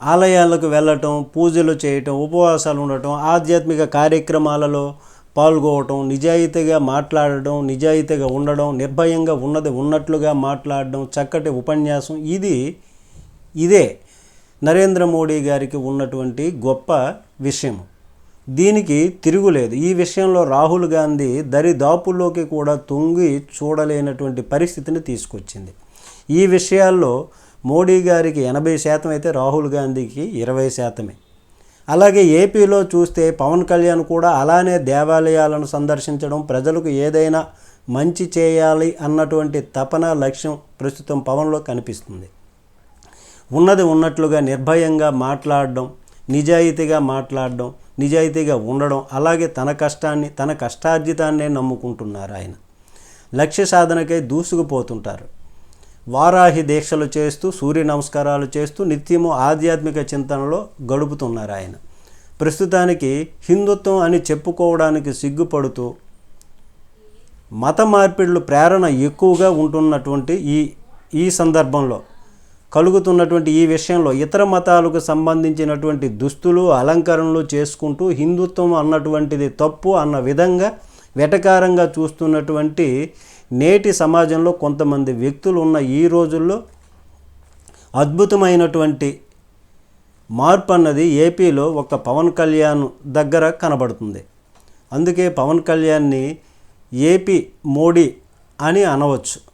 ఆలయాలకు వెళ్ళటం పూజలు చేయటం ఉపవాసాలు ఉండటం ఆధ్యాత్మిక కార్యక్రమాలలో పాల్గొవటం నిజాయితీగా మాట్లాడటం నిజాయితీగా ఉండడం నిర్భయంగా ఉన్నది ఉన్నట్లుగా మాట్లాడడం చక్కటి ఉపన్యాసం ఇది ఇదే నరేంద్ర మోడీ గారికి ఉన్నటువంటి గొప్ప విషయం. దీనికి తిరుగులేదు. ఈ విషయంలో రాహుల్ గాంధీ దరిదాపుల్లోకి కూడా తొంగి చూడలేనటువంటి పరిస్థితిని తీసుకొచ్చింది. ఈ విషయాల్లో మోడీ గారికి ఎనభై శాతం అయితే రాహుల్ గాంధీకి ఇరవై శాతమే. అలాగే ఏపీలో చూస్తే పవన్ కళ్యాణ్ కూడా అలానే దేవాలయాలను సందర్శించడం ప్రజలకు ఏదైనా మంచి చేయాలి అన్నటువంటి తపన లక్ష్యం ప్రస్తుతం పవన్లో కనిపిస్తుంది. ఉన్నది ఉన్నట్లుగా నిర్భయంగా మాట్లాడడం నిజాయితీగా మాట్లాడడం నిజాయితీగా ఉండడం అలాగే తన కష్టాన్ని తన కష్టార్జితాన్నే నమ్ముకుంటున్నారు ఆయన. లక్ష్య సాధనకై దూసుకుపోతుంటారు. వారాహి దీక్షలు చేస్తూ సూర్య నమస్కారాలు చేస్తూ నిత్యము ఆధ్యాత్మిక చింతనలో గడుపుతున్నారు ఆయన. ప్రస్తుతానికి హిందుత్వం అని చెప్పుకోవడానికి సిగ్గుపడుతూ మత మార్పిడులు ప్రేరణ ఎక్కువగా ఉంటున్నటువంటి ఈ ఈ సందర్భంలో కలుగుతున్నటువంటి ఈ విషయంలో ఇతర మతాలకు సంబంధించినటువంటి దుస్తులు అలంకరణలు చేసుకుంటూ హిందుత్వం అన్నటువంటిది తప్పు అన్న విధంగా వెటకారంగా చూస్తున్నటువంటి నేటి సమాజంలో కొంతమంది వ్యక్తులు ఉన్న ఈ రోజుల్లో అద్భుతమైనటువంటి మార్పు అన్నది ఏపీలో ఒక పవన్ కళ్యాణ్ దగ్గర కనబడుతుంది. అందుకే పవన్ కళ్యాణ్ని ఏపీ మోడీ అని అనవచ్చు.